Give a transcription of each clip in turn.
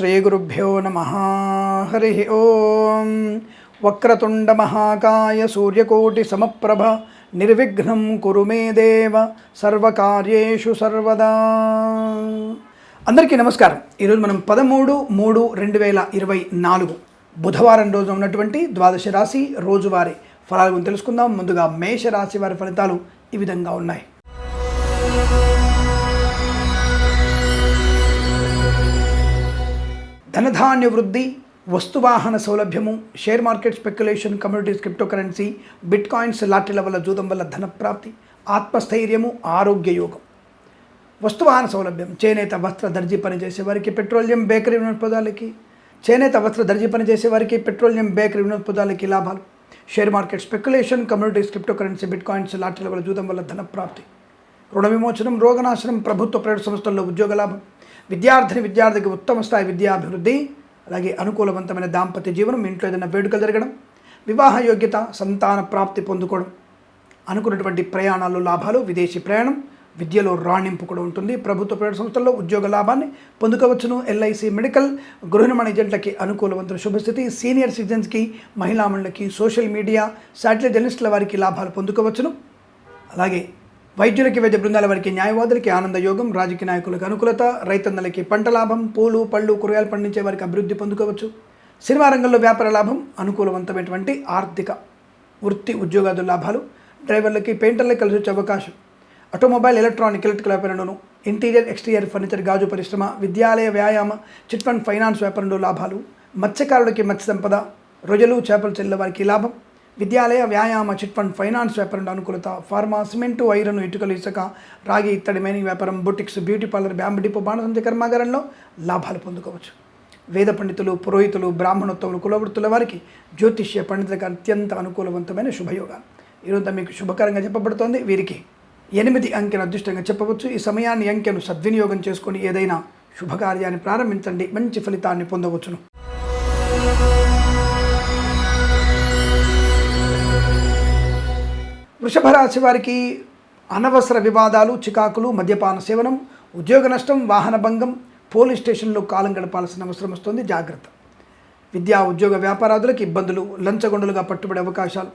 శ్రీగురుభ్యో నమ హరి ఓం వక్రతుండ మహాకాయ సూర్యకోటి సమప్రభ నిర్విఘ్నం కురు మే దేవ సర్వకార్యేషు సర్వదా అందరికీ నమస్కారం. ఈరోజు మనం పదమూడు మూడు రెండు వేల ఇరవై నాలుగు బుధవారం రోజు ఉన్నటువంటి ద్వాదశ రాశి రోజువారీ ఫలాల గురించి తెలుసుకుందాం. ముందుగా మేష రాశి వారి ఫలితాలు ఈ విధంగా ఉన్నాయి. ధనధాన్య వృద్ధి వస్తువాహన సౌలభ్యము share market speculation communities crypto currency bitcoins లాటరీల వల్ల జూదం వల్ల ధన ప్రాప్తి ఆత్మస్థైర్యము ఆరోగ్య యోగం. వస్తువాహన సౌలభ్యం చేనేత వస్త్ర దర్జీ పనిచేసే వారికి పెట్రోలియం బేకరీ వినోత్పదాలకి చేనేత వస్త్ర దర్జీ పనిచేసే వారికి పెట్రోలియం బేకరీ వినోత్పదాలకి లాభాలు. Share market speculation communities crypto currency bitcoins లాటరీల వల్ల జూదం వల్ల ధన ప్రాప్తి రుణ విమోచనం రోగనాశనం ప్రభుత్వ ప్రైవేట్ సంస్థల్లో ఉద్యోగ లాభం. విద్యార్థిని విద్యార్థికి ఉత్తమ స్థాయి విద్యాభివృద్ధి అలాగే అనుకూలవంతమైన దాంపత్య జీవనం ఇంట్లో ఏదైనా వేడుకలు జరగడం వివాహ యోగ్యత సంతాన ప్రాప్తి పొందుకోవడం అనుకున్నటువంటి ప్రయాణాల్లో లాభాలు విదేశీ ప్రయాణం విద్యలో రాణింపు కూడా ఉంటుంది. ప్రభుత్వ ప్రైవేట్ సంస్థల్లో ఉద్యోగ లాభాన్ని పొందుకోవచ్చును. ఎల్ఐసి మెడికల్ గృహిణమణ ఏజెంట్లకి అనుకూలవంతుల శుభస్థితి. సీనియర్ సిటిజన్స్కి మహిళామణులకి సోషల్ మీడియా శాటిలైట్ జర్నలిస్టుల వారికి లాభాలు పొందుకోవచ్చును. అలాగే వైద్యులకి వైద్య బృందాల వారికి న్యాయవాదులకి ఆనంద యోగం రాజకీయ నాయకులకు అనుకూలత రైతన్నలకి పంట లాభం పూలు పళ్ళు కూరగాయలు పండించే వారికి అభివృద్ధి పొందుకోవచ్చు. సినిమా రంగంలో వ్యాపార లాభం అనుకూలవంతమైనటువంటి ఆర్థిక వృత్తి ఉద్యోగాదుల లాభాలు డ్రైవర్లకి పెయింటర్లకి కలిసి వచ్చే అవకాశం. ఆటోమొబైల్ ఎలక్ట్రానిక్ ఎలక్ట్రికల్ వ్యాపారంలోను ఇంటీరియర్ ఎక్స్టీరియర్ ఫర్నిచర్ గాజు పరిశ్రమ విద్యాలయ వ్యాయామ చిట్ ఫండ్ ఫైనాన్స్ వ్యాపారంలో లాభాలు మత్స్యకారులకి మత్స్య సంపద రొయ్యలు చేపలు చెల్లె వారికి లాభం విద్యాలయ వ్యాయామ చిట్ ఫండ్ ఫైనాన్స్ వ్యాపారంలో అనుకూలత ఫార్మా సిమెంటు ఐరన్ ఇటుకలు ఇసుక రాగి ఇత్తడి మైనింగ్ వ్యాపారం boutiques beauty parlour bamboo depot బాణసంతి కర్మాగారంలో లాభాలు పొందుకోవచ్చు. వేద పండితులు పురోహితులు బ్రాహ్మణోత్తములు కులవృత్తుల వారికి జ్యోతిష్య పండితులకు అత్యంత అనుకూలవంతమైన శుభయోగాలు ఈరోజు మీకు శుభకరంగా చెప్పబడుతోంది. వీరికి ఎనిమిది అంకెను అదృష్టంగా చెప్పవచ్చు. ఈ సమయాన్ని అంకెను సద్వినియోగం చేసుకొని ఏదైనా శుభకార్యాన్ని ప్రారంభించండి. మంచి ఫలితాన్ని పొందవచ్చును. వృషభ రాశి వారికి అనవసర వివాదాలు చికాకులు మద్యపాన సేవనం ఉద్యోగ నష్టం వాహన భంగం పోలీస్ స్టేషన్లో కాలం గడపాల్సిన అవసరం వస్తుంది. జాగ్రత్త. విద్యా ఉద్యోగ వ్యాపారాదులకు ఇబ్బందులు లంచగొండలుగా పట్టుబడే అవకాశాలు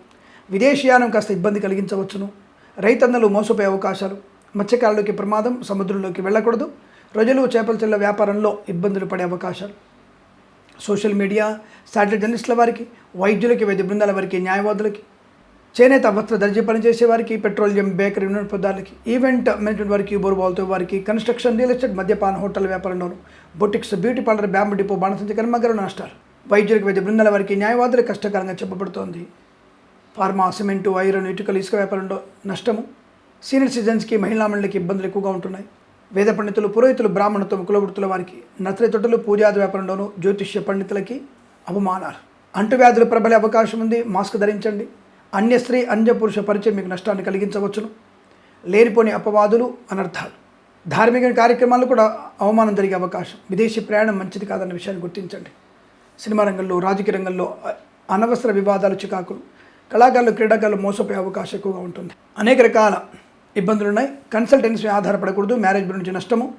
విదేశీయానం కాస్త ఇబ్బంది కలిగించవచ్చును రైతన్నలు మోసపోయే అవకాశాలు మత్స్యకారులకి ప్రమాదం సముద్రంలోకి వెళ్ళకూడదు ప్రజలు చేపల చెల్ల వ్యాపారంలో ఇబ్బందులు పడే అవకాశాలు. సోషల్ మీడియా శాటిలైట్ జర్నలిస్టుల వారికి వైద్యులకి వైద్య బృందాల వారికి న్యాయవాదులకి చేనేత వస్త్ర దర్జీ పనిచేసే వారికి పెట్రోలియం బేకరీ వినోత్పదాలకి ఈవెంట్ మేనేజ్మెంట్ వారికి బోరుబాల్తో వారికి కన్స్ట్రక్షన్ రియల్ ఎస్టేట్ మద్యపాన hotel వ్యాపారంలోను boutiques beauty parlour bamboo depot బాణసంచి కర్మగారు నష్టాలు. వైద్యులకు వైద్య బృందాల వారికి న్యాయవాదులు కష్టకరంగా చెప్పబడుతోంది. ఫార్మా సిమెంటు ఐరన్ ఇటుకలు ఇసుక వ్యాపారంలో నష్టము. సీనియర్ సిటిజన్స్కి మహిళా మండలికి ఇబ్బందులు ఎక్కువగా ఉంటున్నాయి. వేద పండితులు పురోహితులు బ్రాహ్మణత్వం కులవృత్తుల వారికి నత్రి తొట్టలు పూజాది వ్యాపారంలోనూ జ్యోతిష్య పండితులకి అవమానాలు. అంటువ్యాధులు ప్రబలే అవకాశం ఉంది. మాస్క్ ధరించండి. అన్య స్త్రీ అన్య పురుష పరిచయం మీకు నష్టాన్ని కలిగించవచ్చును. లేనిపోని అపవాదులు అనర్థాలు. ధార్మిక కార్యక్రమాలు కూడా అవమానం జరిగే అవకాశం. విదేశీ ప్రయాణం మంచిది కాదన్న విషయాన్ని గుర్తించండి. సినిమా రంగంలో రాజకీయ రంగంలో అనవసర వివాదాలు చికాకులు. కళాకారులు క్రీడాకారులు మోసపోయే అవకాశం ఎక్కువగా ఉంటుంది. అనేక రకాల ఇబ్బందులు ఉన్నాయి. కన్సల్టెన్సీ ఆధారపడకూడదు. మ్యారేజ్ గురించి నష్టము.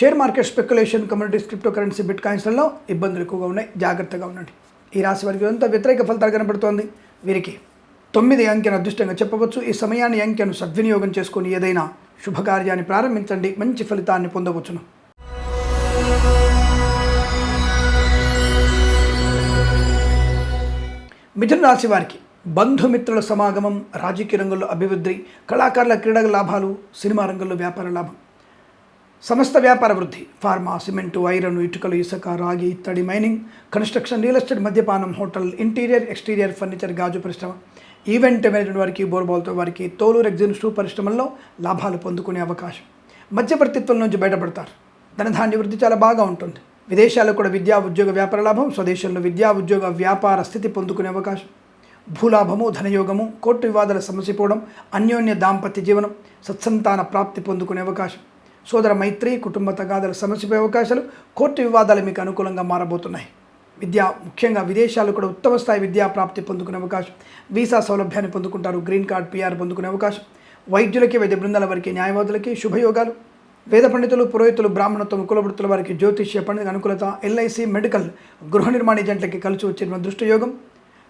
Share market speculation communities crypto currency bit కాయిన్స్లలో ఇబ్బందులు ఎక్కువగా ఉన్నాయి. జాగ్రత్తగా ఉండండి. ఈ రాశి వారికి అంతా వ్యతిరేక ఫలితాలు కనబడుతోంది. వీరికి తొమ్మిది అంకెను అదృష్టంగా చెప్పవచ్చు. ఈ సమయాన్ని అంకెను సద్వినియోగం చేసుకుని ఏదైనా శుభకార్యాన్ని ప్రారంభించండి. మంచి ఫలితాన్ని పొందవచ్చును. మిథున రాశి వారికి బంధుమిత్రుల సమాగమం రాజకీయ రంగంలో అభివృద్ధి కళాకారుల క్రీడల లాభాలు సినిమా రంగంలో వ్యాపార లాభం. సమస్త వ్యాపార వృద్ధి ఫార్మా సిమెంటు ఐరన్ ఇటుకలు ఇసుక రాగి ఇత్తడి మైనింగ్ కన్స్ట్రక్షన్ రియల్ ఎస్టేట్ మద్యపానం హోటల్ ఇంటీరియర్ ఎక్స్టీరియర్ ఫర్నిచర్ గాజు పరిశ్రమ. ఈవెంట్ మేనేజ్మెంట్ వారికి బోర్బాల్తో వారికి తోలు ఎగ్జిబిషన్ పరిశ్రమల్లో లాభాలు పొందుకునే అవకాశం. మధ్యవర్తిత్వం నుంచి బయటపడతారు. ధనధాన్య వృద్ధి చాలా బాగా ఉంటుంది. విదేశాల్లో కూడా విద్యా ఉద్యోగ వ్యాపార లాభం స్వదేశంలో విద్యా ఉద్యోగ వ్యాపార స్థితి పొందుకునే అవకాశం. భూలాభము ధనయోగము కోర్టు వివాదాల సమసిపోవడం అన్యోన్య దాంపత్య జీవనం సత్సంతాన ప్రాప్తి పొందుకునే అవకాశం. సోదర మైత్రి కుటుంబ తగాదాల సమస్యపోయే అవకాశాలు కోర్టు వివాదాలు మీకు అనుకూలంగా మారబోతున్నాయి. విద్య ముఖ్యంగా విదేశాలు కూడా ఉత్తమ స్థాయి విద్యా ప్రాప్తి పొందుకునే అవకాశం. వీసా సౌలభ్యాన్ని పొందుకుంటారు. గ్రీన్ కార్డ్ పిఆర్ పొందుకునే అవకాశం. వైద్యులకి వైద్య బృందాల వారికి న్యాయవాదులకి శుభయోగాలు. వేద పండితులు పురోహితులు బ్రాహ్మణత్వం కులవృత్తుల వారికి జ్యోతిష్య పండిత అనుకూలత ఎల్ఐసి మెడికల్ గృహ నిర్మాణ ఏజెంట్లకి కలిసి వచ్చిన దృష్టయోగం.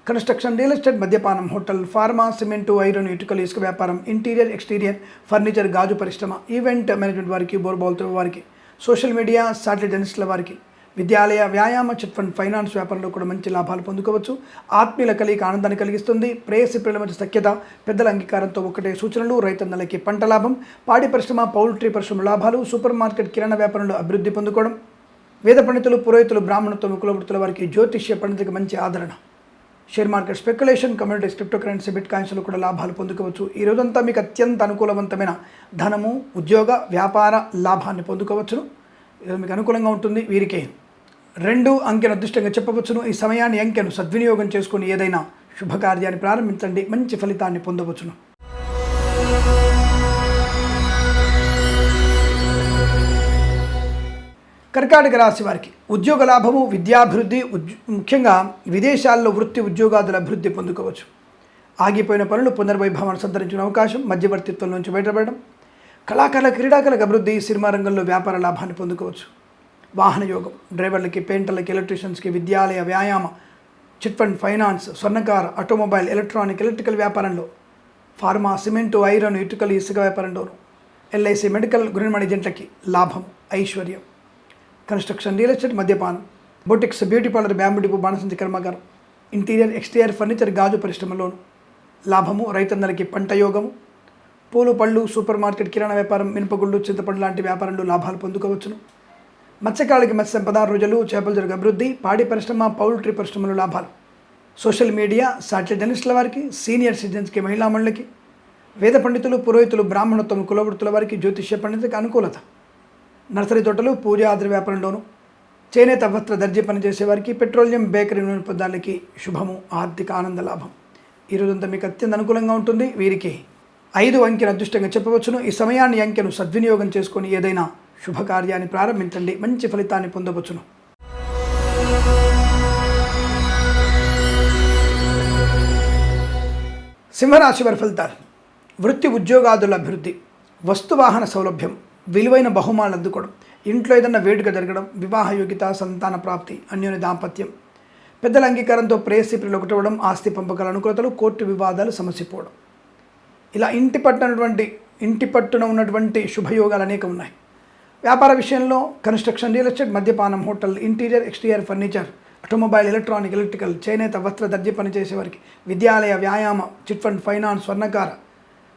కన్స్ట్రక్షన్ రియల్ ఎస్టేట్ మద్యపానం హోటల్ ఫార్మా సిమెంటు ఐరన్ ఇటుకలు ఇసుక వ్యాపారం ఇంటీరియర్ ఎక్స్టీరియర్ ఫర్నిచర్ గాజు పరిశ్రమ ఈవెంట్ మేనేజ్మెంట్ వారికి బోర్బాల్తో వారికి సోషల్ మీడియా సాటిలైట్ జర్నలిస్టుల వారికి విద్యాలయ వ్యాయామ చిట్ ఫండ్ ఫైనాన్స్ వ్యాపారంలో కూడా మంచి లాభాలు పొందుకోవచ్చు. ఆత్మీయుల కలిగి ఆనందాన్ని కలిగిస్తుంది. ప్రేయసి పిల్లల మధ్య సఖ్యత పెద్దల అంగీకారంతో ఒకటే సూచనలు రైతన్నలకి పంట లాభం పాడి పరిశ్రమ పౌల్ట్రీ పరిశ్రమ లాభాలు సూపర్ మార్కెట్ కిరాణా వ్యాపారంలో అభివృద్ధి పొందుకోవడం వేద పండితులు పురోహితులు బ్రాహ్మణత్వం కులవృత్తుల వారికి జ్యోతిష్య పండితులకు మంచి ఆదరణ. Share market speculation communities crypto currency bit కాయిన్స్లో కూడా లాభాలు పొందుకోవచ్చు. ఈ రోజంతా మీకు అత్యంత అనుకూలవంతమైన ధనము ఉద్యోగ వ్యాపార లాభాన్ని పొందుకోవచ్చును. ఇది మీకు అనుకూలంగా ఉంటుంది వీరికే. రెండు అంకెను అదృష్టంగా చెప్పవచ్చును. ఈ సమయాన్ని అంకెను సద్వినియోగం చేసుకుని ఏదైనా శుభకార్యాన్ని ప్రారంభించండి. మంచి ఫలితాన్ని పొందవచ్చును. కర్కాటక రాశి వారికి ఉద్యోగ లాభము విద్యాభివృద్ధి ముఖ్యంగా విదేశాల్లో వృత్తి ఉద్యోగాదుల అభివృద్ధి పొందుకోవచ్చు. ఆగిపోయిన పనులు పునర్వైభవాన్ని సంతరించిన అవకాశం మధ్యవర్తిత్వం నుంచి బయటపడడం కళాకారుల క్రీడాకారులకు అభివృద్ధి సినిమా రంగంలో వ్యాపార లాభాన్ని పొందుకోవచ్చు. వాహన యోగం డ్రైవర్లకి పెయింటర్లకి ఎలక్ట్రీషియన్స్కి విద్యాలయ వ్యాయామ చిట్ ఫండ్ ఫైనాన్స్ స్వర్ణకార్ ఆటోమొబైల్ ఎలక్ట్రానిక్ ఎలక్ట్రికల్ వ్యాపారంలో ఫార్మా సిమెంటు ఐరన్ ఇటుకలు ఇసుక వ్యాపారంలోను ఎల్ఐసి మెడికల్ గృహ ఏజెంట్లకి లాభం ఐశ్వర్యం. కన్స్ట్రక్షన్ రియల్ ఎస్టేట్ మద్యపానం boutiques beauty parlour bamboo depot బాణసంచి కర్మాగారం ఇంటీరియర్ ఎక్స్టీరియర్ ఫర్నిచర్ గాజు పరిశ్రమలోను లాభము రైతన్నలకి పంట యోగము పూలు పళ్ళు సూపర్ మార్కెట్ కిరాణా వ్యాపారం మినపగుళ్ళు చింతపండు లాంటి వ్యాపారంలో లాభాలు పొందుకోవచ్చును. మత్స్యకాలకి మత్స్య సంపద రోజులు చేపలు జరిగే అభివృద్ధి పాడి పరిశ్రమ పౌల్ట్రీ పరిశ్రమలు లాభాలు. సోషల్ మీడియా సాటిలైట్ జర్నలిస్టుల వారికి సీనియర్ సిటిజన్స్కి మహిళా మండలికి వేద పండితులు పురోహితులు బ్రాహ్మణత్వం కులవృత్తుల వారికి జ్యోతిష్య పండితులకు అనుకూలత. నర్సరీ తోటలు పూజ ఆద్ర వ్యాపారంలోను చేనేత వస్త్ర దర్జీ పనిచేసే వారికి పెట్రోలియం బేకరీ నూనె పదార్థాలకి శుభము ఆర్థిక ఆనంద లాభం. ఈ మీకు అత్యంత అనుకూలంగా ఉంటుంది. వీరికి ఐదు అంకెను అదృష్టంగా చెప్పవచ్చును. ఈ సమయాన్ని అంకెను సద్వినియోగం చేసుకొని ఏదైనా శుభకార్యాన్ని ప్రారంభించండి. మంచి ఫలితాన్ని పొందవచ్చును. సింహరాశి వారి ఫలితాలు. వృత్తి ఉద్యోగాదుల అభివృద్ధి వస్తువాహన సౌలభ్యం విలువైన బహుమానాలు అందుకోవడం ఇంట్లో ఏదైనా వేడుక జరగడం వివాహ యోగ్యత సంతాన ప్రాప్తి అన్యోన్య దాంపత్యం పెద్దల అంగీకారంతో ప్రేయసి ఒకటవడం ఆస్తి పంపకాల అనుకూలతలు కోర్టు వివాదాలు సమసిపోవడం. ఇలా ఇంటి పట్టునటువంటి ఇంటి పట్టున ఉన్నటువంటి శుభయోగాలు అనేక ఉన్నాయి. వ్యాపార విషయంలో కన్స్ట్రక్షన్ రియల్ ఎస్టేట్ మద్యపానం hotel interior exterior furniture automobile electronic electrical చేనేత వస్త్ర దర్జీ పనిచేసే వారికి విద్యాలయ వ్యాయామ చిట్ ఫండ్ ఫైనాన్స్ స్వర్ణకార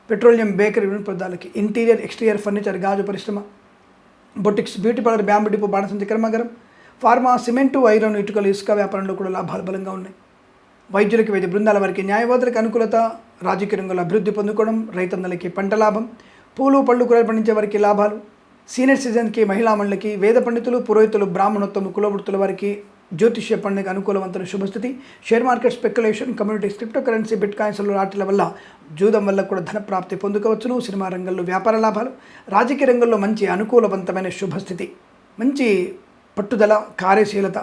పెట్రోలియం బేకరీ వినోదాలకి ఇంటీరియర్ ఎక్స్టీరియర్ ఫర్నిచర్ గాజు పరిశ్రమ boutiques beauty parlour bamboo depot బాణసంచి కర్మాగారం ఫార్మా సిమెంటు ఐరన్ ఇటుకలు ఇసుక వ్యాపారంలో కూడా లాభాలు బలంగా ఉన్నాయి. వైద్యులకి వైద్య బృందాల వారికి న్యాయవాదులకు అనుకూలత రాజకీయ రంగంలో అభివృద్ధి పొందుకోవడం రైతన్నలకి పంట లాభం పూలు పళ్ళు కూరలు పండించే వారికి లాభాలు సీనియర్ సిటిజన్కి మహిళా మండలికి వేద పండితులు పురోహితులు బ్రాహ్మణోత్తమ కులవృత్తుల వారికి జ్యోతిష్య పండుగ అనుకూలవంతుల శుభస్థితి. Share market speculation communities crypto currency bit కాయిన్స్లో వాటిల వల్ల జూదం వల్ల కూడా ధన ప్రాప్తి పొందుకోవచ్చును. సినిమా రంగంలో వ్యాపార లాభాలు. రాజకీయ రంగంలో మంచి అనుకూలవంతమైన శుభస్థితి. మంచి పట్టుదల కార్యశీలత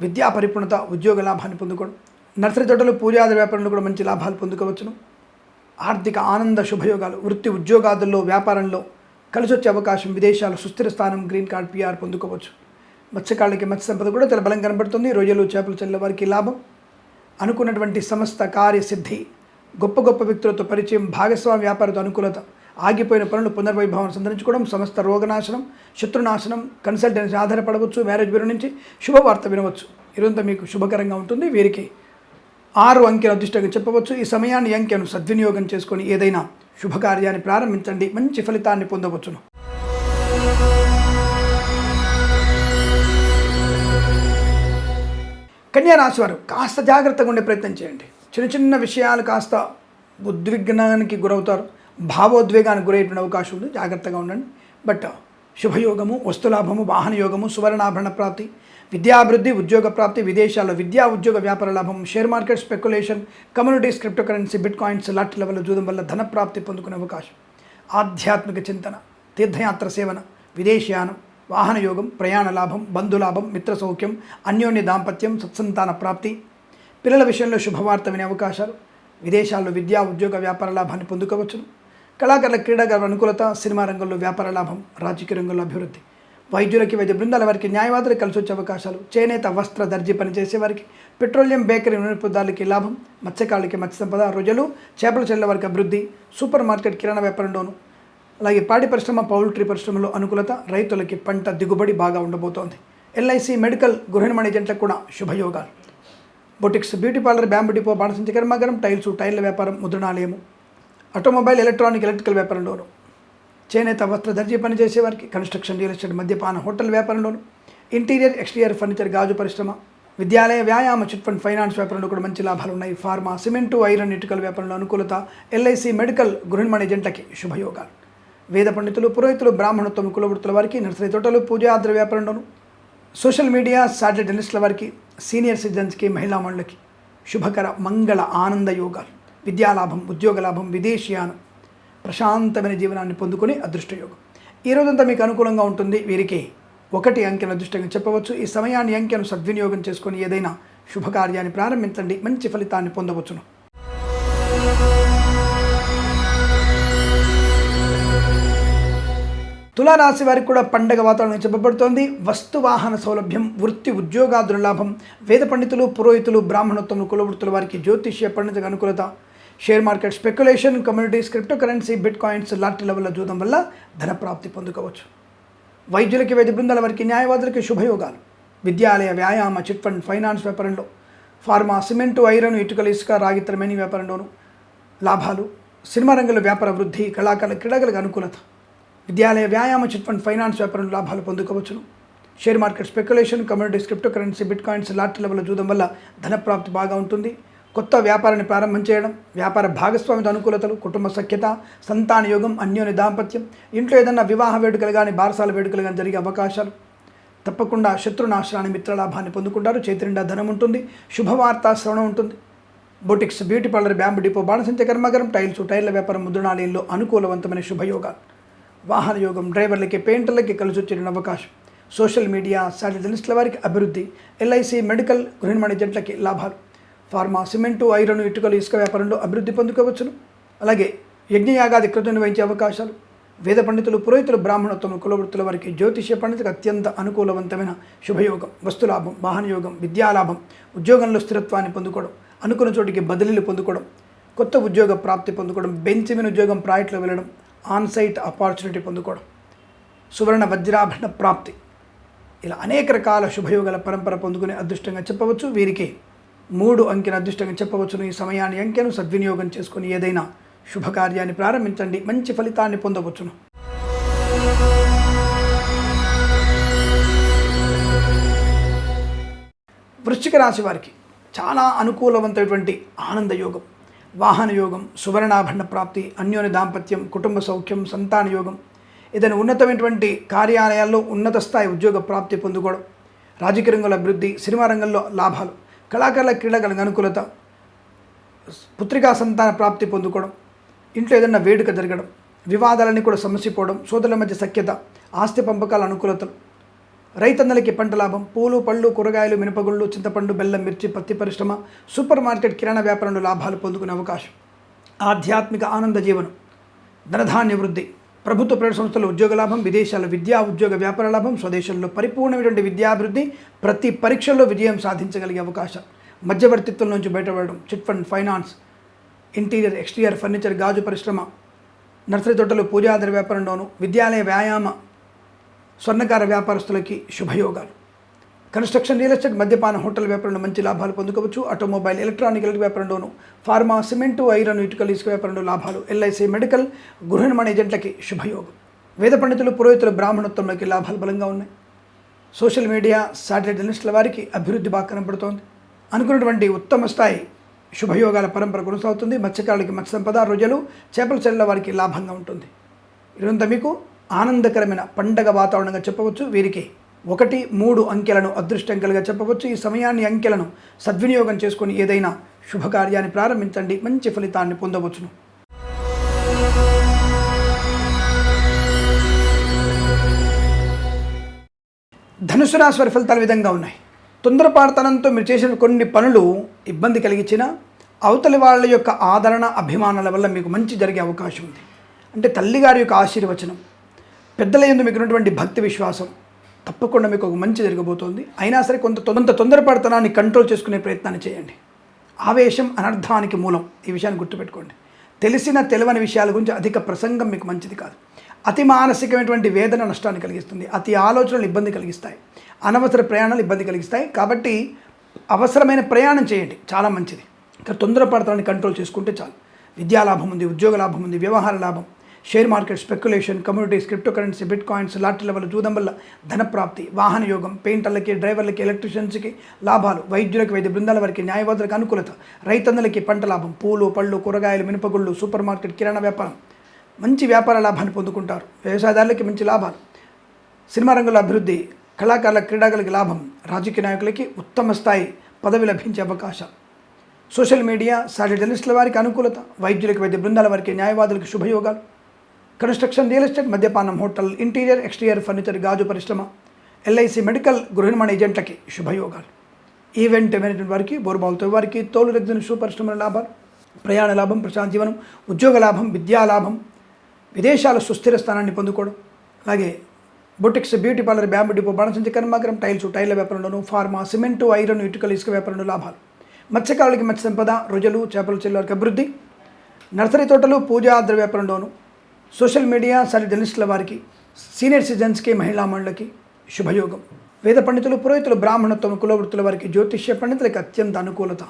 విద్యా పరిపూర్ణత ఉద్యోగ లాభాన్ని పొందుకోవడం. నర్సరీ తోటలు పూజాది వ్యాపారంలో కూడా మంచి లాభాలు పొందుకోవచ్చును. ఆర్థిక ఆనంద శుభయోగాలు. వృత్తి ఉద్యోగాదుల్లో వ్యాపారంలో కలిసి వచ్చే అవకాశం విదేశాలు సుస్థిర స్థానం గ్రీన్ కార్డ్ పిఆర్ పొందుకోవచ్చు. మత్స్యకాళ్ళకి మత్స్య సంపద కూడా చాలా బలం కనబడుతుంది. రొయ్యలు చేపలు చెల్లె వారికి లాభం. అనుకున్నటువంటి సమస్త కార్యసిద్ధి గొప్ప గొప్ప వ్యక్తులతో పరిచయం భాగస్వామి వ్యాపారతో అనుకూలత ఆగిపోయిన పనులు పునర్వైభవం సంతరించుకోవడం సమస్త రోగనాశనం శత్రునాశనం కన్సల్టెన్సీ ఆధారపడవచ్చు మ్యారేజ్ బ్యూరో నుంచి శుభవార్త వినవచ్చు. ఇదంతా మీకు శుభకరంగా ఉంటుంది. వీరికి ఆరు అంకెల అదృష్టంగా చెప్పవచ్చు. ఈ సమయాన్ని అంకెను సద్వినియోగం చేసుకొని ఏదైనా శుభకార్యాన్ని ప్రారంభించండి. మంచి ఫలితాన్ని పొందవచ్చును. కన్యా రాశి వారు కాస్త జాగ్రత్తగా ఉండే ప్రయత్నం చేయండి. చిన్న చిన్న విషయాలు కాస్త ఉద్విగ్నానికి గురవుతారు. భావోద్వేగానికి గురయ్యేటువంటి అవకాశం ఉంది. జాగ్రత్తగా ఉండండి. బట్ శుభయోగము వస్తులాభము వాహన యోగము సువర్ణాభరణ ప్రాప్తి విద్యాభివృద్ధి ఉద్యోగ ప్రాప్తి విదేశాల్లో విద్యా ఉద్యోగ వ్యాపార లాభం share market speculation communities crypto currency bitcoins lot level చూడడం వల్ల ధన ప్రాప్తి పొందుకునే అవకాశం. ఆధ్యాత్మిక చింతన తీర్థయాత్ర సేవన విదేశయానం వాహన యోగం ప్రయాణ లాభం బంధులాభం మిత్ర సౌఖ్యం అన్యోన్య దాంపత్యం సత్సంతాన ప్రాప్తి. పిల్లల విషయంలో శుభవార్త వినే అవకాశాలు. విదేశాల్లో విద్యా ఉద్యోగ వ్యాపార లాభాన్ని పొందుకోవచ్చును. కళాకారుల క్రీడాకారుల అనుకూలత సినిమా రంగంలో వ్యాపార లాభం రాజకీయ రంగంలో అభివృద్ధి. వైద్యులకి వైద్య బృందాల వారికి న్యాయవాదులకు కలిసి వచ్చే అవకాశాలు. చేనేత వస్త్ర దర్జీ పనిచేసే వారికి పెట్రోలియం బేకరీ వినియోగదారులకి లాభం మత్స్యకారులకి మత్స్య సంపద రోజులు చేపల చెల్ల వారికి అభివృద్ధి సూపర్ మార్కెట్ కిరాణా వ్యాపారంలోను అలాగే పాడి పరిశ్రమ పౌల్ట్రీ పరిశ్రమలో అనుకూలత రైతులకి పంట దిగుబడి బాగా ఉండబోతోంది. ఎల్ఐసి మెడికల్ గృహిణి ఏజెంట్లకు కూడా శుభయోగాలు. Boutiques beauty parlour bamboo depot బాణసంచి కర్మాగారం టైల్స్ టైర్ల వ్యాపారం ముద్రణాలయము ఆటోమొబైల్ ఎలక్ట్రానిక్ ఎలక్ట్రికల్ వ్యాపారంలోను. చేనేత వస్త్ర దర్జీ పనిచేసే వారికి కన్స్ట్రక్షన్ రియల్ ఎస్టేట్ మద్యపాన హోటల్ వ్యాపారంలోను ఇంటీరియర్ ఎక్స్టీరియర్ ఫర్నిచర్ గాజు పరిశ్రమ విద్యాలయ వ్యాయామ చిట్ ఫండ్ ఫైనాన్స్ వ్యాపారంలో కూడా మంచి లాభాలు ఉన్నాయి. ఫార్మా సిమెంటు ఐరన్ ఇటుకల వ్యాపారంలో అనుకూలత ఎల్ఐసి మెడికల్ గృహిణి ఏజెంట్లకి శుభయోగాలు. వేద పండితులు పురోహితులు బ్రాహ్మణత్వం కులవృత్తుల వారికి నర్సరీ తోటలు పూజాద్ర వ్యాపారంలోను సోషల్ మీడియా సాటిలైట్ జర్నలిస్టుల వారికి సీనియర్ సిటిజన్స్కి మహిళా మండలకి శుభకర మంగళ ఆనంద యోగాలు. విద్యాలాభం ఉద్యోగ లాభం విదేశీయానం ప్రశాంతమైన జీవనాన్ని పొందుకుని అదృష్టయోగం. ఈ రోజంతా మీకు అనుకూలంగా ఉంటుంది. వీరికి ఒకటి అంకెను అదృష్టంగా చెప్పవచ్చు. ఈ సమయాన్ని అంకెను సద్వినియోగం చేసుకొని ఏదైనా శుభకార్యాన్ని ప్రారంభించండి. మంచి ఫలితాన్ని పొందవచ్చును. తులారాశి వారికి కూడా పండగ వాతావరణం చెప్పబడుతోంది. వస్తు వాహన సౌలభ్యం వృత్తి ఉద్యోగాదుల లాభం వేద పండితులు పురోహితులు బ్రాహ్మణోత్తములు కులవృత్తుల వారికి జ్యోతిష్య పండితుల అనుకూలత share market speculation communities crypto currency bitcoins lottery లెవెల్లో చూడడం వల్ల ధన ప్రాప్తి పొందుకోవచ్చు. వైద్యులకి వైద్య బృందాల వారికి న్యాయవాదులకి శుభయోగాలు. విద్యాలయ వ్యాయామ చిట్ ఫండ్ ఫైనాన్స్ వ్యాపారంలో ఫార్మా సిమెంటు ఐరన్ ఇటుకల ఇసుక రాగిత్రమేని వ్యాపారంలోను లాభాలు. సినిమా రంగంలో వ్యాపార వృద్ధి కళాకారుల క్రీడలకు అనుకూలత. విద్యాలయ వ్యాయామ చిట్ ఫండ్ ఫైనాన్స్ వ్యాపారంలో లాభాలు పొందుకోవచ్చును. Share market speculation communities crypto currency bitcoins lottery లెవెల్లో చూడడం వల్ల ధన ప్రాప్తి బాగా ఉంటుంది. కొత్త వ్యాపారాన్ని ప్రారంభం చేయడం వ్యాపార భాగస్వామితో అనుకూలతలు కుటుంబ సఖ్యత సంతాన యోగం అన్యోన్య దాంపత్యం ఇంట్లో ఏదన్నా వివాహ వేడుకలు కానీ బారసాల వేడుకలు కానీ జరిగే అవకాశాలు. తప్పకుండా శత్రునాశనాన్ని మిత్రలాభాన్ని పొందుకుంటారు. చేతి నిండా ధనం ఉంటుంది. శుభవార్త శ్రవణం ఉంటుంది. Boutiques beauty parlour bamboo depot బాణసంచ కర్మాగారం టైల్స్ టైర్ల వ్యాపారం ముద్రణాలయంలో అనుకూలవంతమైన శుభయోగాలు. వాహన యోగం డ్రైవర్లకి పెయింటర్లకి కలిసి వచ్చిన అవకాశం. సోషల్ మీడియా సాటిలైట్ వారికి అభివృద్ధి. ఎల్ఐసి మెడికల్ గృహిణి ఏజెంట్లకి లాభాలు. ఫార్మా సిమెంటు ఐరన్ ఇటుకలు ఇసుక వ్యాపారంలో అభివృద్ధి పొందుకోవచ్చును. అలాగే యజ్ఞయాగాది కృతం నిర్వహించే అవకాశాలు. వేద పండితులు పురోహితులు బ్రాహ్మణత్వం కులవృత్తుల వారికి జ్యోతిష్య పండితులకు అత్యంత అనుకూలవంతమైన శుభయోగం వస్తులాభం వాహనయోగం విద్యాలాభం ఉద్యోగంలో స్థిరత్వాన్ని పొందుకోవడం అనుకున్న చోటికి బదిలీలు పొందుకోవడం కొత్త ఉద్యోగ ప్రాప్తి పొందుకోవడం బెంచ్ మీద ఉద్యోగం ప్రాజెక్టులో వెళ్ళడం ఆన్సైట్ ఆపర్చునిటీ పొందుకోవడం సువర్ణ వజ్రాభరణ ప్రాప్తి. ఇలా అనేక రకాల శుభయోగాల పరంపర పొందుకునే అదృష్టంగా చెప్పవచ్చు. వీరికి మూడు అంకెను అదృష్టంగా చెప్పవచ్చును. ఈ సమయాన్ని అంకెను సద్వినియోగం చేసుకుని ఏదైనా శుభకార్యాన్ని ప్రారంభించండి. మంచి ఫలితాన్ని పొందవచ్చును. వృశ్చిక రాశి వారికి చాలా అనుకూలవంతమైనటువంటి ఆనంద యోగం వాహన యోగం సువర్ణాభరణ ప్రాప్తి అన్యోన్య దాంపత్యం కుటుంబ సౌఖ్యం సంతాన యోగం ఏదైనా ఉన్నతమైనటువంటి కార్యాలయాల్లో ఉన్నత స్థాయి ఉద్యోగ ప్రాప్తి పొందుకోవడం రాజకీయ రంగంలో అభివృద్ధి సినిమా రంగంలో లాభాలు కళాకారుల క్రీడలకు అనుకూలత పుత్రికా సంతాన ప్రాప్తి పొందుకోవడం ఇంట్లో ఏదైనా వేడుక జరగడం వివాదాలన్నీ కూడా సమసిపోవడం సోదరుల మధ్య సఖ్యత ఆస్తి పంపకాల అనుకూలతలు రైతన్నలకి పంట లాభం పూలు పళ్ళు కూరగాయలు మినపగుళ్ళు చింతపండు బెల్లం మిర్చి పత్తి పరిశ్రమ సూపర్ మార్కెట్ కిరాణా వ్యాపారంలో లాభాలు పొందుకునే అవకాశం. ఆధ్యాత్మిక ఆనంద జీవనం ధనధాన్య వృద్ధి. ప్రభుత్వ ప్రైవేట్ సంస్థల ఉద్యోగ లాభం విదేశాల విద్యా ఉద్యోగ వ్యాపార లాభం స్వదేశంలో పరిపూర్ణమైనటువంటి విద్యాభివృద్ధి ప్రతి పరీక్షల్లో విజయం సాధించగలిగే అవకాశం. మధ్యవర్తిత్వం నుంచి బయటపడడం chit fund finance interior exterior furniture గాజు పరిశ్రమ నర్సరీ తోటలు పూజాదర వ్యాపారంలోను విద్యాలయ వ్యాయామ స్వర్ణకార వ్యాపారస్తులకి శుభయోగాలు. కన్స్ట్రక్షన్ రియల్ ఎస్టేట్ మద్యపాన హోటల్ వ్యాపారంలో మంచి లాభాలు పొందుకోవచ్చు. ఆటోమొబైల్ ఎలక్ట్రానిక్ వ్యాపారంలోనూ వ్యాపారంలోను ఫార్మా సిమెంటు ఐరన్ ఇటుకలు ఇసుక వ్యాపారంలో లాభాలు. ఎల్ఐసి మెడికల్ గృహ నిర్మాణ ఏజెంట్లకి శుభయోగం. వేద పండితులు పురోహితులు బ్రాహ్మణోత్వంలోకి లాభాలు బలంగా ఉన్నాయి. సోషల్ మీడియా శాటిలైట్ జర్నలిస్టుల వారికి అభివృద్ధి బాగా కనబడుతోంది. అనుకున్నటువంటి ఉత్తమ స్థాయి శుభయోగాల పరంపర కొనసాగుతుంది. మత్స్యకారులకి మత్స్య సంపద రోజులు చేపల చెల్ల వారికి లాభంగా ఉంటుంది. ఇదంతా మీకు ఆనందకరమైన పండగ వాతావరణంగా చెప్పవచ్చు. వీరికి ఒకటి మూడు అంకెలను అదృష్టంకెలుగా చెప్పవచ్చు. ఈ సమయాన్ని అంకెలను సద్వినియోగం చేసుకుని ఏదైనా శుభకార్యాన్ని ప్రారంభించండి. మంచి ఫలితాన్ని పొందవచ్చును. ధనుసు రాశి వారి ఫలితాలు విధంగా ఉన్నాయి. తొందరపాటుతనంతో మీరు చేసిన కొన్ని పనులు ఇబ్బంది కలిగించిన అవతలి వాళ్ళ యొక్క ఆదరణ అభిమానాల వల్ల మీకు మంచి జరిగే అవకాశం ఉంది. అంటే తల్లిగారి యొక్క ఆశీర్వచనం పెద్దల ఎందు మీకు ఉన్నటువంటి భక్తి విశ్వాసం తప్పకుండా మీకు ఒక మంచి జరగబోతోంది. అయినా సరే కొంత కొంత తొందరపడతనాన్ని కంట్రోల్ చేసుకునే ప్రయత్నాన్ని చేయండి. ఆవేశం అనర్థానికి మూలం. ఈ విషయాన్ని గుర్తుపెట్టుకోండి. తెలిసిన తెలివని విషయాల గురించి అధిక ప్రసంగం మీకు మంచిది కాదు. అతి మానసికమైనటువంటి వేదన నష్టాన్ని కలిగిస్తుంది. అతి ఆలోచనలు ఇబ్బంది కలిగిస్తాయి. అనవసర ప్రయాణాలు ఇబ్బంది కలిగిస్తాయి. కాబట్టి అవసరమైన ప్రయాణం చేయండి. చాలా మంచిది. ఇక్కడ తొందరపడతాన్ని కంట్రోల్ చేసుకుంటే చాలు. విద్యా లాభం ఉంది ఉద్యోగ లాభం ఉంది వ్యవహార లాభం. Share market speculation communities crypto currency bitcoins lottery level జూదం వల్ల ధనప్రాప్తి వాహన యోగం పెయింటర్లకి డ్రైవర్లకి ఎలక్ట్రీషియన్స్కి లాభాలు వైద్యులకు వైద్య బృందాల వారికి న్యాయవాదులకు అనుకూలత రైతన్నులకి పంట లాభం పూలు పళ్ళు కూరగాయలు మినపగుళ్ళు సూపర్ మార్కెట్ కిరాణా వ్యాపారం. మంచి వ్యాపార లాభాన్ని పొందుకుంటారు. వ్యవసాయదారులకి మంచి లాభాలు. సినిమా రంగంలో అభివృద్ధి కళాకారుల క్రీడాకులకి లాభం రాజకీయ నాయకులకి ఉత్తమ స్థాయి పదవి లభించే అవకాశం సోషల్ మీడియా సాటి జర్నలిస్టుల వారికి అనుకూలత వైద్యులకు వైద్య బృందాల వారికి న్యాయవాదులకు శుభయోగాలు. కన్స్ట్రక్షన్ రియల్ ఎస్టేట్ మద్యపానం హోటల్ ఇంటీరియర్ ఎక్స్టీరియర్ ఫర్నిచర్ గాజు పరిశ్రమ ఎల్ఐసి మెడికల్ గృహ నిర్మాణ ఏజెంట్లకి శుభయోగాలు. ఈవెంట్ మేనేజ్మెంట్ వారికి బోర్బాల్తో వారికి తోలు రగ్జన్ షూ పరిశ్రమల లాభాలు ప్రయాణ లాభం ప్రశాంత జీవనం ఉద్యోగ లాభం విద్యా లాభం విదేశాల సుస్థిర స్థానాన్ని పొందుకోవడం. అలాగే boutiques beauty parlour bamboo depot బాణసంచి కర్మాగ్రం టైల్స్ టైర్ల వ్యాపారంలోను ఫార్మా సిమెంటు ఐరన్ ఇటుకలు ఇసుక వ్యాపారంలో లాభాలు. మత్స్యకారులకి మత్స్య సంపద రుజలు చేపల చెల్లవారికి అభివృద్ధి. నర్సరీ తోటలు పూజా ద్రవ్య వ్యాపారంలోను సోషల్ మీడియా సరి జర్నలిస్టుల వారికి సీనియర్ సిటిజన్స్కి మహిళా మండలికి శుభయోగం. వేద పండితులు పురోహితులు బ్రాహ్మణత్వం కులవృత్తుల వారికి జ్యోతిష్య పండితులకి అత్యంత అనుకూలత.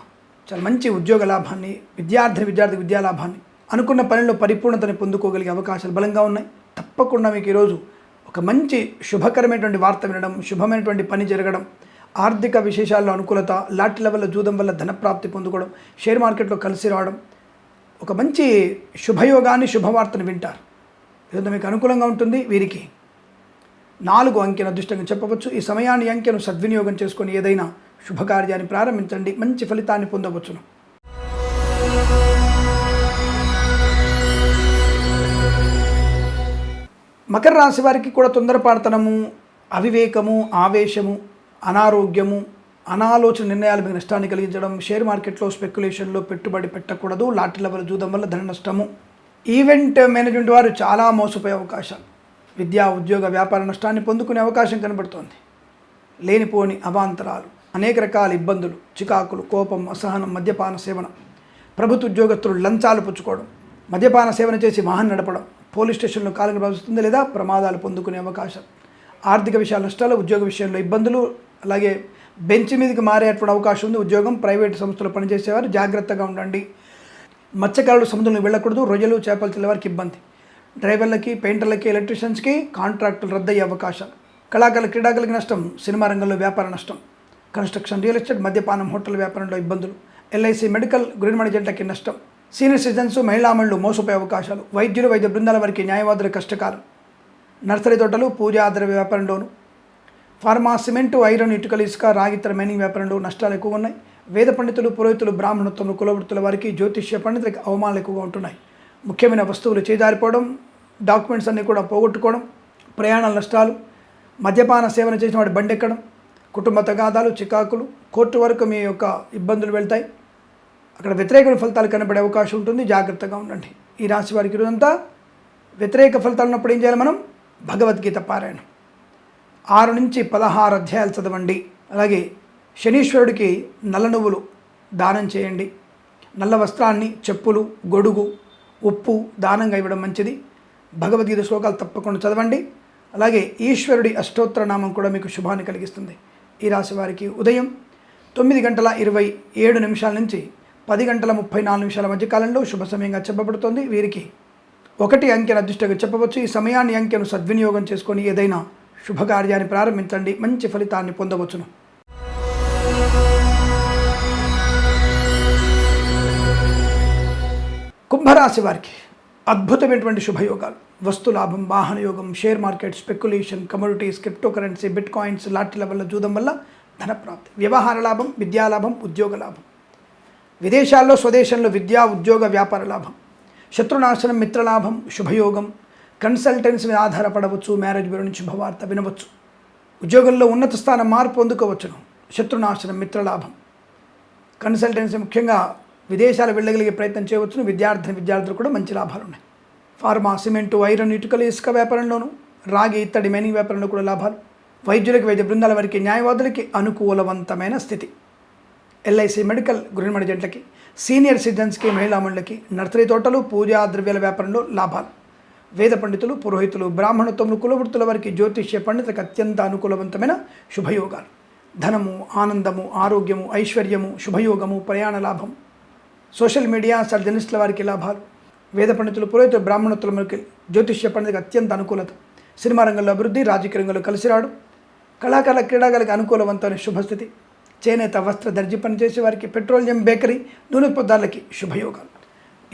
చాలా మంచి ఉద్యోగ లాభాన్ని విద్యార్థి విద్యార్థి విద్యా లాభాన్ని అనుకున్న పనిలో పరిపూర్ణతని పొందుకోగలిగే అవకాశాలు బలంగా ఉన్నాయి. తప్పకుండా మీకు ఈరోజు ఒక మంచి శుభకరమైనటువంటి వార్త వినడం శుభమైనటువంటి పని జరగడం ఆర్థిక విశేషాల్లో అనుకూలత లాటి వల్ల జూదం వల్ల ధనప్రాప్తి పొందుకోవడం షేర్ మార్కెట్లో కలిసి రావడం ఒక మంచి శుభయోగాన్ని శుభవార్తను వింటారు. ఏదైనా మీకు అనుకూలంగా ఉంటుంది వీరికి నాలుగు అంకెను అదృష్టంగా చెప్పవచ్చు. ఈ సమయాన్ని అంకెను సద్వినియోగం చేసుకొని ఏదైనా శుభకార్యాన్ని ప్రారంభించండి. మంచి ఫలితాన్ని పొందవచ్చును. మకర రాశి వారికి కూడా తొందరపాడుతనము అవివేకము ఆవేశము అనారోగ్యము అనాలోచన నిర్ణయాలు మీకు నష్టాన్ని కలిగించడం షేర్ మార్కెట్లో స్పెక్యులేషన్లో పెట్టుబడి పెట్టకూడదు లాటరీల వల్ల చూడడం వల్ల ధన నష్టము ఈవెంట్ మేనేజ్మెంట్ వారు చాలా మోసపోయే అవకాశాలు. విద్యా ఉద్యోగ వ్యాపార నష్టాన్ని పొందుకునే అవకాశం కనబడుతోంది. లేనిపోని అవాంతరాలు అనేక రకాల ఇబ్బందులు చికాకులు కోపం అసహనం మద్యపాన సేవన ప్రభుత్వ ఉద్యోగస్తులు లంచాలు పుచ్చుకోవడం మద్యపాన సేవన చేసి వాహనం నడపడం పోలీస్ స్టేషన్లో కాలం ప్రవహిస్తుంది లేదా ప్రమాదాలు పొందుకునే అవకాశం ఆర్థిక విషయాల నష్టాలు ఉద్యోగ విషయంలో ఇబ్బందులు అలాగే బెంచ్ మీదకి మారేటువంటి అవకాశం ఉంది. ఉద్యోగం ప్రైవేట్ సంస్థలో పనిచేసేవారు జాగ్రత్తగా ఉండండి. మత్స్యకారులు సముద్రంలో వెళ్ళకూడదు రొయ్యలు చేపలు తెల్లవారికి ఇబ్బంది. డ్రైవర్లకి పెయింటర్లకి ఎలక్ట్రీషియన్స్కి కాంట్రాక్టులు రద్దయ్యే అవకాశాలు. కళాకారుల క్రీడాకులకి నష్టం సినిమా రంగంలో వ్యాపార నష్టం. కన్స్ట్రక్షన్ రియల్ ఎస్టేట్ మద్యపానం హోటల్ వ్యాపారంలో ఇబ్బందులు. ఎల్ఐసి మెడికల్ గృహనిర్మాణ జంటకి నష్టం. సీనియర్ సిటిజన్స్ మహిళామణులు మోసపోయే అవకాశాలు. వైద్యులు వైద్య బృందాల వారికి న్యాయవాదుల కష్టకాలం. నర్సరీ తోటలు పూజా ఆధార వ్యాపారంలోను. ఫార్మా సిమెంటు ఐరన్ ఇటుకలు ఇసుక రాగితర మైనింగ్ వ్యాపారంలో నష్టాలు ఎక్కువ ఉన్నాయి. వేద పండితులు పురోహితులు బ్రాహ్మణత్వం కులవృత్తుల వారికి జ్యోతిష్య పండితులకి అవమానాలు ఎక్కువగా ఉంటున్నాయి. ముఖ్యమైన వస్తువులు చేజారిపోవడం డాక్యుమెంట్స్ అన్నీ కూడా పోగొట్టుకోవడం ప్రయాణ నష్టాలు మద్యపాన సేవన చేసిన వాడి బండెక్కడం కుటుంబ తగాదాలు చికాకులు కోర్టు వరకు మీ యొక్క ఇబ్బందులు వెళ్తాయి. అక్కడ వ్యతిరేక ఫలితాలు కనబడే అవకాశం ఉంటుంది. జాగ్రత్తగా ఉండండి. ఈ రాశి వారికి ఈరోజంతా వ్యతిరేక ఫలితాలు ఉన్నప్పుడు ఏం చేయాలి మనం? భగవద్గీత పారాయణం. ఆరు నుంచి పదహారు అధ్యాయాలు చదవండి. అలాగే శనీశ్వరుడికి నల్ల నువ్వులు దానం చేయండి. నల్ల వస్త్రాన్ని చెప్పులు గొడుగు ఉప్పు దానంగా ఇవ్వడం మంచిది. భగవద్గీత శ్లోకాలు తప్పకుండా చదవండి. అలాగే ఈశ్వరుడి అష్టోత్తర నామం కూడా మీకు శుభాన్ని కలిగిస్తుంది. ఈ రాశి వారికి ఉదయం తొమ్మిది గంటల ఇరవై ఏడు నిమిషాల నుంచి పది గంటల ముప్పై నాలుగు నిమిషాల మధ్య కాలంలో శుభ సమయంగా చెప్పబడుతోంది. వీరికి ఒకటి అంకెను అదృష్టంగా చెప్పవచ్చు. ఈ సమయాన్ని అంకెను సద్వినియోగం చేసుకొని ఏదైనా శుభకార్యాన్ని ప్రారంభించండి. మంచి ఫలితాన్ని పొందవచ్చును. కుంభరాశి వారికి అద్భుతమైనటువంటి శుభయోగాలు. వస్తు లాభం వాహన యోగం share market speculation communities crypto currency bitcoins lottery లెవెల్లో చూడడం వల్ల ధనప్రాప్తి. వ్యవహార లాభం విద్యాలాభం ఉద్యోగ లాభం. విదేశాల్లో స్వదేశంలో విద్యా ఉద్యోగ వ్యాపార లాభం. శత్రునాశనం మిత్రలాభం శుభయోగం. కన్సల్టెన్సీ మీద ఆధారపడవచ్చు మ్యారేజ్ బ్యూరో నుంచి శుభవార్త వినవచ్చు. ఉద్యోగంలో ఉన్నత స్థానం మార్పు పొందుకోవచ్చును శత్రునాశనం మిత్రలాభం కన్సల్టెన్సీ ముఖ్యంగా విదేశాలు వెళ్ళగలిగే ప్రయత్నం చేయవచ్చును. విద్యార్థిని విద్యార్థులు కూడా మంచి లాభాలు ఉన్నాయి. ఫార్మా సిమెంటు ఐరన్ ఇటుకలు ఇసుక వ్యాపారంలోను రాగి ఇత్తడి మైనింగ్ వ్యాపారంలో కూడా లాభాలు. వైద్యులకు వైద్య బృందాల వారికి న్యాయవాదులకి అనుకూలవంతమైన స్థితి. ఎల్ఐసి మెడికల్ గృహిణి జంటలకి సీనియర్ సిటిజన్స్కి మహిళామణులకి నర్సరీ తోటలు పూజా ద్రవ్యాల వ్యాపారంలో లాభాలు. వేద పండితులు పురోహితులు బ్రాహ్మణత్వములు కులవృత్తుల వారికి జ్యోతిష్య పండితులకు అత్యంత అనుకూలవంతమైన శుభయోగాలు. ధనము ఆనందము ఆరోగ్యము ఐశ్వర్యము శుభయోగము ప్రయాణ లాభం. సోషల్ మీడియా జర్నలిస్టుల వారికి లాభాలు. వేద పండితులు పురోహితులు బ్రాహ్మణోత్తుల మనకి జ్యోతిష్య పండితులకు అత్యంత అనుకూలత. సినిమా రంగంలో అభివృద్ధి రాజకీయ రంగంలో కలిసిరాడు కళాకారుల క్రీడాకారులకు అనుకూలవంతమైన శుభస్థితి. చేనేత వస్త్ర దర్జీ పనిచేసే వారికి పెట్రోలియం బేకరీ నూనె పదార్థాలకి శుభయోగాలు.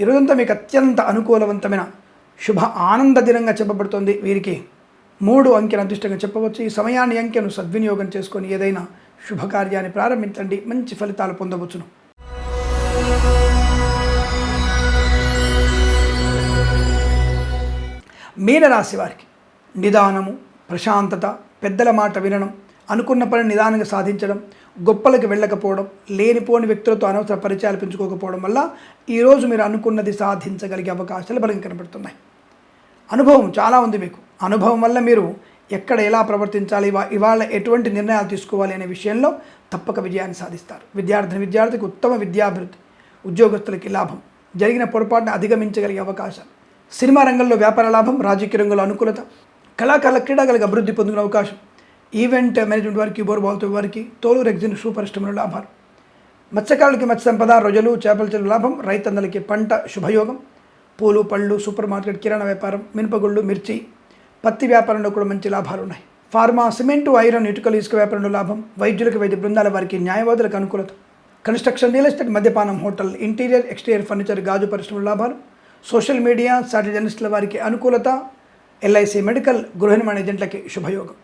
ఈరోజంతా మీకు అత్యంత అనుకూలవంతమైన శుభ ఆనంద దినంగా చెప్పబడుతోంది. వీరికి మూడు అంకెను అదృష్టంగా చెప్పవచ్చు. ఈ సమయాన్ని అంకెను సద్వినియోగం చేసుకొని ఏదైనా శుభకార్యాన్ని ప్రారంభించండి. మంచి ఫలితాలు పొందవచ్చును. మీనరాశి వారికి నిదానము ప్రశాంతత పెద్దల మాట వినడం అనుకున్న పని నిదానంగా సాధించడం గొప్పలకు వెళ్ళకపోవడం లేనిపోని వ్యక్తులతో అనవసర పరిచయాలు పెంచుకోకపోవడం వల్ల ఈరోజు మీరు అనుకున్నది సాధించగలిగే అవకాశాలు బలంగా కనబడుతున్నాయి. అనుభవం చాలా ఉంది మీకు. అనుభవం వల్ల మీరు ఎక్కడ ఎలా ప్రవర్తించాలి ఇవాళ ఎటువంటి నిర్ణయాలు తీసుకోవాలి అనే విషయంలో తప్పక విజయాన్ని సాధిస్తారు. విద్యార్థిని విద్యార్థికి ఉత్తమ విద్యాభివృద్ధి ఉద్యోగస్తులకి లాభం జరిగిన పొరపాటును అధిగమించగలిగే అవకాశం సినిమా రంగంలో వ్యాపార లాభం రాజకీయ రంగంలో అనుకూలత కళాకారుల క్రీడాకారులకు అభివృద్ధి పొందుకునే అవకాశం. ఈవెంట్ మేనేజ్మెంట్ వారికి బోర్బాల్తో వారికి తోలు రెగ్జిన్ షూ పరిశ్రమల లాభాలు. మత్స్యకారులకి మత్స్య సంపద రొజలు చేపల చెరువు లాభం రైతన్నలకి పంట శుభయోగం. పూలు పళ్ళు సూపర్ మార్కెట్ కిరాణా వ్యాపారం మినపగుళ్ళు మిర్చి పత్తి వ్యాపారంలో కూడా మంచి లాభాలు ఉన్నాయి. ఫార్మా సిమెంటు ఐరన్ ఇటుకలు ఇసుక వ్యాపారంలో లాభం. వైద్యులకు వైద్య బృందాల వారికి న్యాయవాదులకు అనుకూలత. కన్స్ట్రక్షన్ రియల్ ఎస్టేట్ మద్యపానం హోటల్ ఇంటీరియర్ ఎక్స్టీరియర్ ఫర్నిచర్ గాజు పరిశ్రమల లాభాలు. సోషల్ మీడియా సాటి జర్నలిస్టుల వారికి అనుకూలత ఎల్ఐసి మెడికల్ గృహనిర్మాణ ఏజెంట్లకి శుభయోగం.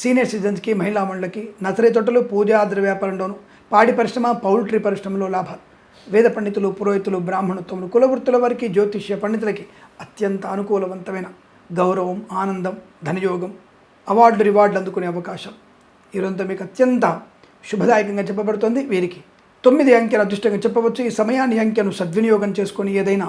సీనియర్ సిటిజన్స్కి మహిళా మండలకి నర్సరీ తోటలు పూజ ఆద్ర వ్యాపారంలోను పాడి పరిశ్రమ పౌల్ట్రీ పరిశ్రమలో లాభాలు. వేద పండితులు పురోహితులు బ్రాహ్మణత్వములు కులవృత్తుల వారికి జ్యోతిష్య పండితులకి అత్యంత అనుకూలవంతమైన గౌరవం ఆనందం ధనయోగం అవార్డులు రివార్డులు అందుకునే అవకాశం. ఈరోజు మీకు అత్యంత శుభదాయకంగా చెప్పబడుతోంది. వీరికి తొమ్మిది అంకెలు అదృష్టంగా చెప్పవచ్చు. ఈ సమయాన్ని అంకెను సద్వినియోగం చేసుకొని ఏదైనా